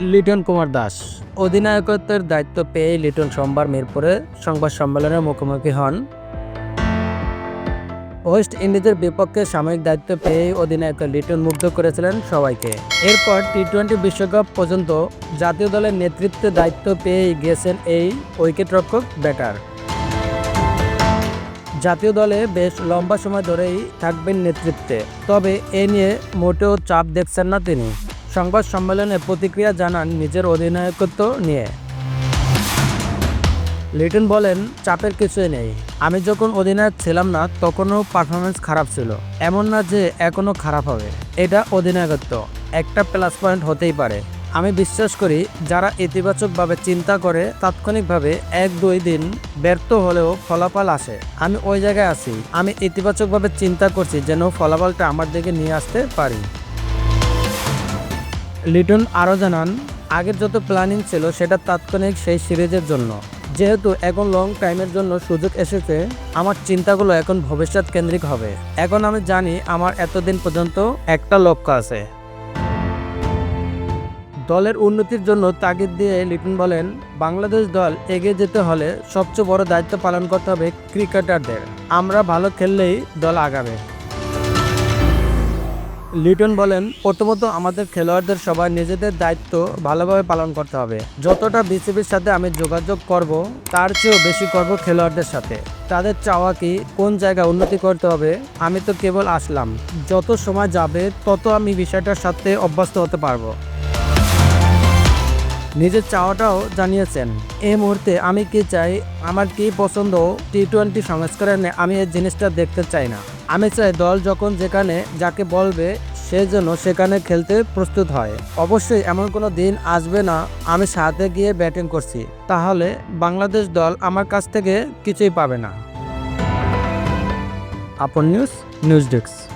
লিটন কুমার দাস। অধিনায়কত্বের দায়িত্ব পেয়ে লিটন সোমবার মিরপুরে সংবাদ সম্মেলনের মুখোমুখি হন। ওয়েস্ট ইন্ডিজের বিপক্ষে সাময়িক দায়িত্ব পেয়ে অধিনায়ক লিটন মুগ্ধ করেছিলেন সবাইকে। এরপর টি টোয়েন্টি বিশ্বকাপ পর্যন্ত জাতীয় দলের নেতৃত্বে দায়িত্ব পেয়ে গিয়েছেন এই উইকেটরক্ষক ব্যাটার। জাতীয় দলে বেশ লম্বা সময় ধরেই থাকবেন নেতৃত্বে, তবে এ নিয়ে মোটেও চাপ দেখছেন না তিনি। সংবাদ সম্মেলনে প্রতিক্রিয়া জানান নিজের অধিনায়কত্ব নিয়ে। লিটন বলেন, চাপের কিছুই নেই। আমি যখন অধিনায়ক ছিলাম না, তখনও পারফরমেন্স খারাপ ছিল। এমন না যে এখনও খারাপ হবে। এটা অধিনায়কত্ব। একটা প্লাস পয়েন্ট হতেই পারে। আমি বিশ্বাস করি, যারা ইতিবাচকভাবে চিন্তা করে, তাৎক্ষণিকভাবে এক দুই দিন ব্যর্থ হলেও ফলাফল আসে। আমি ওই জায়গায় আছি। আমি ইতিবাচকভাবে চিন্তা করছি যেন ফলাফলটা আমার দিকে নিয়ে আসতে পারি। লিটন আরও জানান, আগের যত প্ল্যানিং ছিল সেটা তাৎক্ষণিক সেই সিরিজের জন্য। যেহেতু এখন লং টাইমের জন্য সুযোগ এসেছে, আমার চিন্তাগুলো এখন ভবিষ্যৎ কেন্দ্রিক হবে। এখন আমি জানি আমার এতদিন পর্যন্ত একটা লক্ষ্য আছে। দলের উন্নতির জন্য তাগিদ দিয়ে লিটন বলেন, বাংলাদেশ দল এগিয়ে যেতে হলে সবচেয়ে বড় দায়িত্ব পালন করতে হবে ক্রিকেটারদের। আমরা ভালো খেললেই দল আগাবে। লিটন বলেন, প্রথমত আমাদের খেলোয়াড়দের সবাই নিজেদের দায়িত্ব ভালোভাবে পালন করতে হবে। যতটা বিসিবির সাথে আমি যোগাযোগ করব, তার চেয়েও বেশি করব খেলোয়াড়দের সাথে। তাদের চাওয়া কি, কোন জায়গায় উন্নতি করতে হবে, আমি তো কেবল আসলাম। যত সময় যাবে, তত আমি বিষয়টার সাথে অভ্যস্ত হতে পারব। নিজের চাওয়াটাও জানিয়েছেন, এই মুহূর্তে আমি কি চাই, আমার কি পছন্দ, টি টোয়েন্টি সংস্করণে আমি এই জিনিসটা দেখতে চাই না। আমি চাই দল যখন যেখানে যাকে বলবে, সে যেন সেখানে খেলতে প্রস্তুত হয়। অবশ্যই এমন কোনো দিন আসবে না, আমি সাথে গিয়ে ব্যাটিং করছি। তাহলে বাংলাদেশ দল আমার কাছ থেকে কিছুই পাবে না। আপন নিউজ নিউজ ডেস্ক।